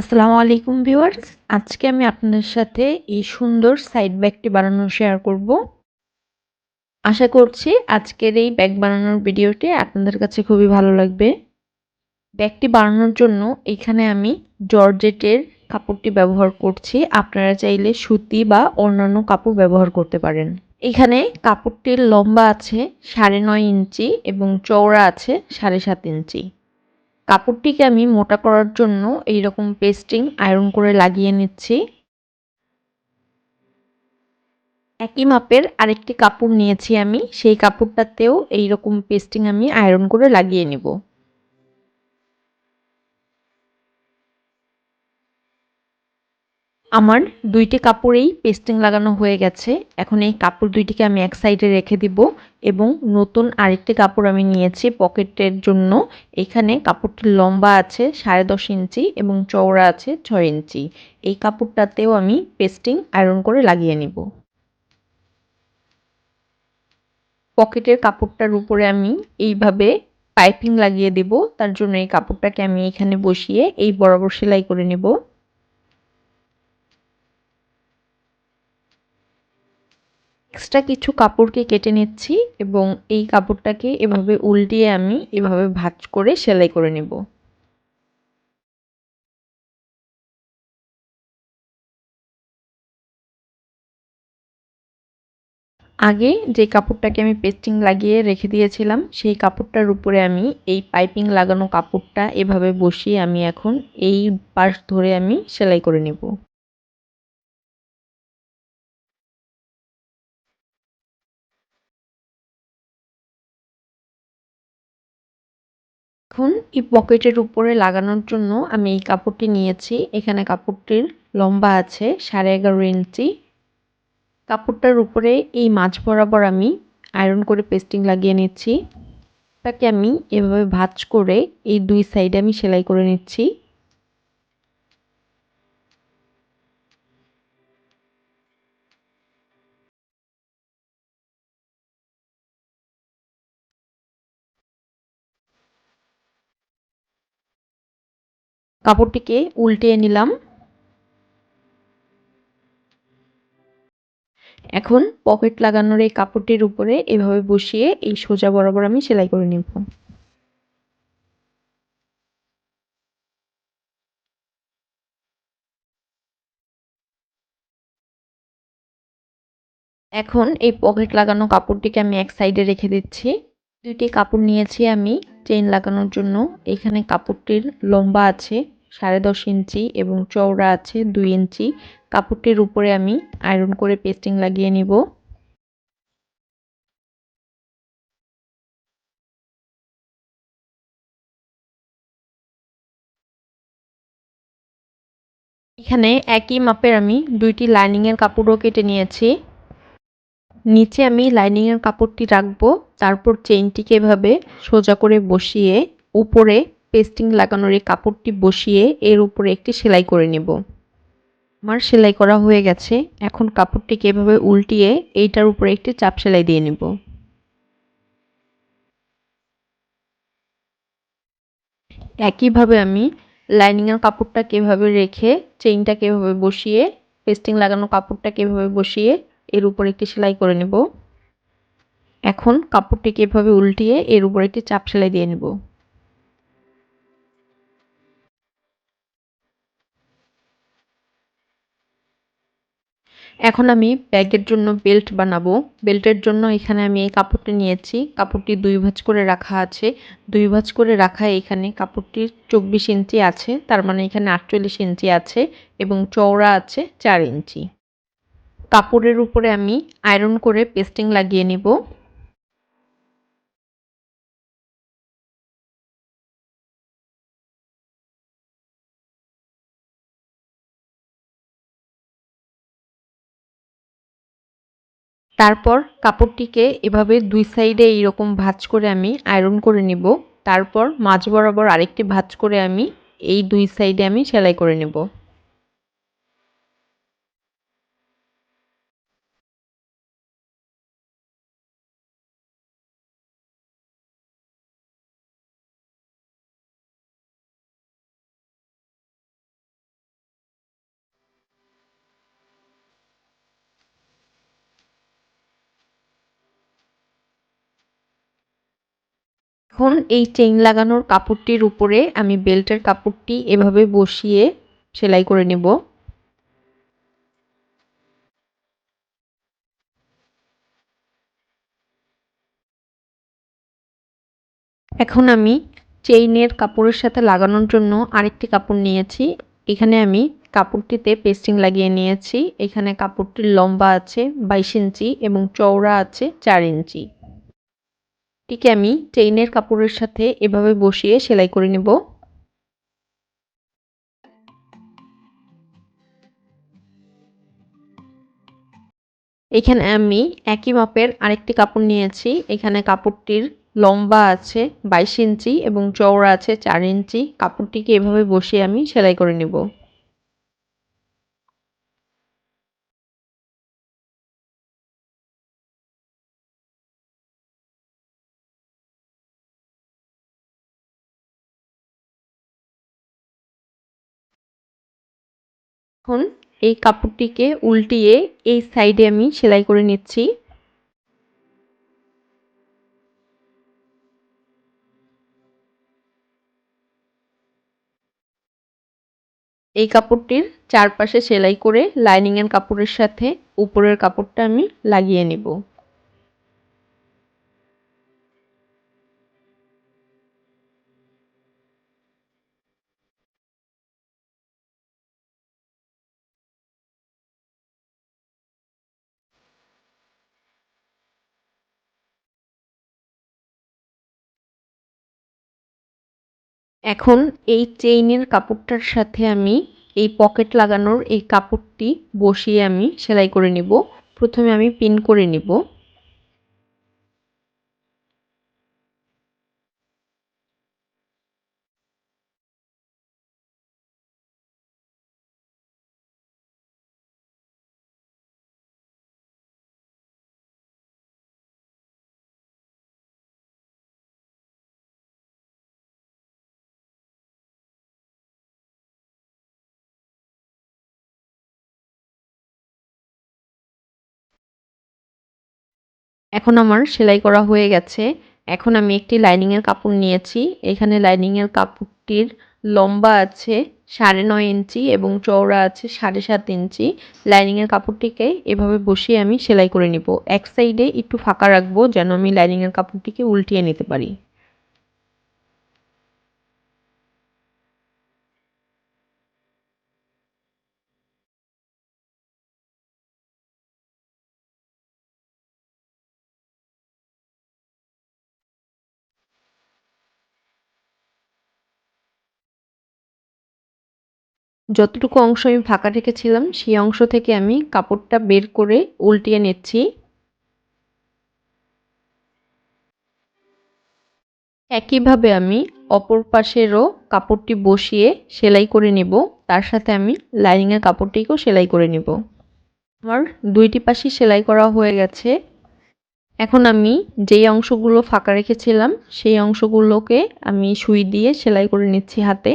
আসসালামু আলাইকুম ভিউয়ার্স। আজকে আমি আপনাদের সাথে এই সুন্দর সাইড ব্যাগটি বানানো শেয়ার করব। আশা করছি আজকের এই ব্যাগ বানানোর ভিডিওটি আপনাদের কাছে খুবই ভালো লাগবে। ব্যাগটি বানানোর জন্য এখানে আমি জর্জেটের কাপড়টি ব্যবহার করছি। আপনারা চাইলে সুতি বা অন্যান্য কাপড় ব্যবহার করতে পারেন। এখানে কাপড়টির লম্বা আছে সাড়ে নয় ইঞ্চি এবং চওড়া আছে সাড়ে সাত ইঞ্চি। কাপড়টিকে আমি মোটা করার জন্য এই রকম পেস্টিং আয়রন করে লাগিয়ে নিচ্ছি। একই মাপের আরেকটি কাপড় নিয়েছি আমি, সেই কাপড়টাতেও এই রকম পেস্টিং আমি আয়রন করে লাগিয়ে নেব। আমার দুইটি কাপড়েই পেস্টিং লাগানো হয়ে গেছে। এখন এই কাপড় দুইটিকে আমি এক সাইডে রেখে দিব এবং নতুন আরেকটি কাপড় আমি নিয়েছি পকেটের জন্য। এখানে কাপড়টি লম্বা আছে, সাড়ে দশ ইঞ্চি এবং চওড়া আছে ছয় ইঞ্চি। এই কাপড়টাতেও আমি পেস্টিং আয়রন করে লাগিয়ে নিব। পকেটের কাপড়টার উপরে আমি এইভাবে পাইপিং লাগিয়ে দেব। তার জন্য এই কাপড়টাকে আমি এখানে বসিয়ে এই বরাবর সেলাই করে নেব। এক্সট্রা কিছু কাপড়কে কেটে নিচ্ছি এবং এই কাপড়টাকে এভাবে উল্টিয়ে আমি এভাবে ভাঁজ করে সেলাই করে নেব। আগে যে কাপড়টাকে আমি পেস্টিং লাগিয়ে রেখে দিয়েছিলাম, সেই কাপড়টার উপরে আমি এই পাইপিং লাগানো কাপড়টা এভাবে বসিয়ে আমি এখন এই পাশ ধরে আমি সেলাই করে নেব। এখন এই পকেটের উপরে লাগানোর জন্য আমি এই কাপড়টি নিয়েছি। এখানে কাপড়টির লম্বা আছে, সাড়ে এগারো ইঞ্চি। কাপড়টার উপরে এই মাছ বরাবর আমি আয়রন করে পেস্টিং লাগিয়ে নিচ্ছি। তাকে আমি এভাবে ভাঁজ করে এই দুই সাইডে আমি সেলাই করে নিচ্ছি। কাপড়টিকে উল্টিয়ে নিলাম। এখন পকেট লাগানোর এই কাপড়টির উপরে এভাবে বসিয়ে এই সোজা বরাবর আমি সেলাই করে নিব। এখন এই পকেট লাগানো কাপড়টিকে আমি এক সাইডে রেখে দিচ্ছি। দুইটি কাপড় নিয়েছি আমি। চেইন লাগানোর জন্য এখানে কাপড়টির লম্বা আছে সাড়ে দশ ইঞ্চি এবং চওড়া আছে দুই ইঞ্চি। কাপড়টির উপরে আমি আয়রন করে পেস্টিং লাগিয়ে নিব। এখানে একই মাপের আমি দুইটি লাইনিংয়ের কাপড়ও কেটে নিয়েছি। নিচে আমি লাইনিংয়ের কাপড়টি রাখব, তারপর চেইনটিকে এভাবে সোজা করে বসিয়ে উপরে পেস্টিং লাগানোর এই কাপড়টি বসিয়ে এর উপরে একটি সেলাই করে নেব। আমার সেলাই করা হয়ে গেছে, এখন কাপড়টিকে এভাবে উল্টিয়ে এইটার উপরে একটি চাপ সেলাই দিয়ে নেব। একইভাবে আমি লাইনিংয়ের কাপড়টাকে এভাবে রেখে চেইনটাকে এভাবে বসিয়ে, পেস্টিং লাগানো কাপড়টাকে এভাবে বসিয়ে এর উপর একটি সেলাই করে নেব। এখন কাপড়টিকে এভাবে উল্টিয়ে এর উপর একটি চাপ সেলাই দিয়ে নেব। এখন আমি ব্যাগের জন্য বেল্ট বানাবো। বেল্টের জন্য এখানে আমি এই কাপড়টি নিয়েছি। কাপড়টি দুই ভাঁজ করে রাখা আছে। দুই ভাঁজ করে রাখা এখানে কাপড়টির চব্বিশ ইঞ্চি আছে। তার মানে এখানে আটচল্লিশ ইঞ্চি আছে এবং চওড়া আছে চার ইঞ্চি। কাপড়ের উপরে আমি আয়রন করে পেস্টিং লাগিয়ে নিব। তারপর কাপড়টিকে এভাবে দুই সাইডে এইরকম ভাঁজ করে আমি আয়রন করে নিব। তারপর মাঝ বরাবর আরেকটি ভাঁজ করে আমি এই দুই সাইডে আমি সেলাই করে নেব। এখন এই চেইন লাগানোর কাপড়টির উপরে আমি বেল্টের কাপড়টি এভাবে বসিয়ে সেলাই করে নেব। এখন আমি চেইনের কাপড়ের সাথে লাগানোর জন্য আরেকটি কাপড় নিয়েছি। এখানে আমি কাপড়টিতে পেস্টিং লাগিয়ে নিয়েছি। এখানে কাপড়টির লম্বা আছে বাইশ ইঞ্চি এবং চওড়া আছে চার ইঞ্চি। টিকে আমি চেইনের কাপড়ের সাথে এভাবে বসিয়ে সেলাই করে নেব। এখানে আমি একই মাপের আরেকটি কাপড় নিয়েছি। এখানে কাপড়টির লম্বা আছে বাইশ ইঞ্চি এবং চওড়া আছে চার ইঞ্চি। কাপড়টিকে এভাবে বসিয়ে আমি সেলাই করে নেব। এখন এই কাপড়টিকে উল্টিয়ে এই সাইডে আমি সেলাই করে নিচ্ছি। এই কাপড়টির চারপাশে সেলাই করে লাইনিংয়ের কাপড়ের সাথে উপরের কাপড়টা আমি লাগিয়ে নেব। এখন এই চেইনের কাপড়টার সাথে আমি এই পকেট লাগানোর এই কাপড়টি বসিয়ে আমি সেলাই করে নেব। প্রথমে আমি পিন করে নিব। এখন আমার সেলাই করা হয়ে গেছে। এখন আমি একটি লাইনিংয়ের কাপড় নিয়েছি। এখানে লাইনিংয়ের কাপড়টির লম্বা আছে সাড়ে নয় ইঞ্চি এবং চওড়া আছে সাড়ে সাত ইঞ্চি। লাইনিংয়ের কাপড়টিকে এভাবে বসিয়ে আমি সেলাই করে নিব। এক সাইডে একটু ফাঁকা রাখব যেন আমি লাইনিংয়ের কাপড়টিকে উল্টিয়ে নিতে পারি। যতটুকু অংশ আমি ফাঁকা রেখেছিলাম, সেই অংশ থেকে আমি কাপড়টা বের করে উল্টিয়ে নিচ্ছি। একইভাবে আমি অপর পাশেরও কাপড়টি বসিয়ে সেলাই করে নেব। তার সাথে আমি লাইনিংয়ের কাপড়টিকেও সেলাই করে নেব। আমার দুইটি পাশই সেলাই করা হয়ে গেছে। এখন আমি যেই অংশগুলো ফাঁকা রেখেছিলাম, সেই অংশগুলোকে আমি সুই দিয়ে সেলাই করে নিচ্ছি হাতে।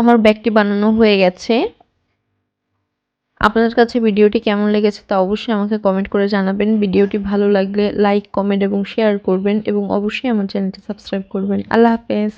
আমার ব্যাগটি বানানো হয়ে গেছে। আপনার কাছে ভিডিওটি কেমন লেগেছে তা অবশ্যই আমাকে কমেন্ট করে জানাবেন। ভিডিওটি ভালো লাগলে লাইক কমেন্ট এবং শেয়ার করবেন এবং অবশ্যই আমার চ্যানেলটি সাবস্ক্রাইব করবেন। আল্লাহ হাফেজ।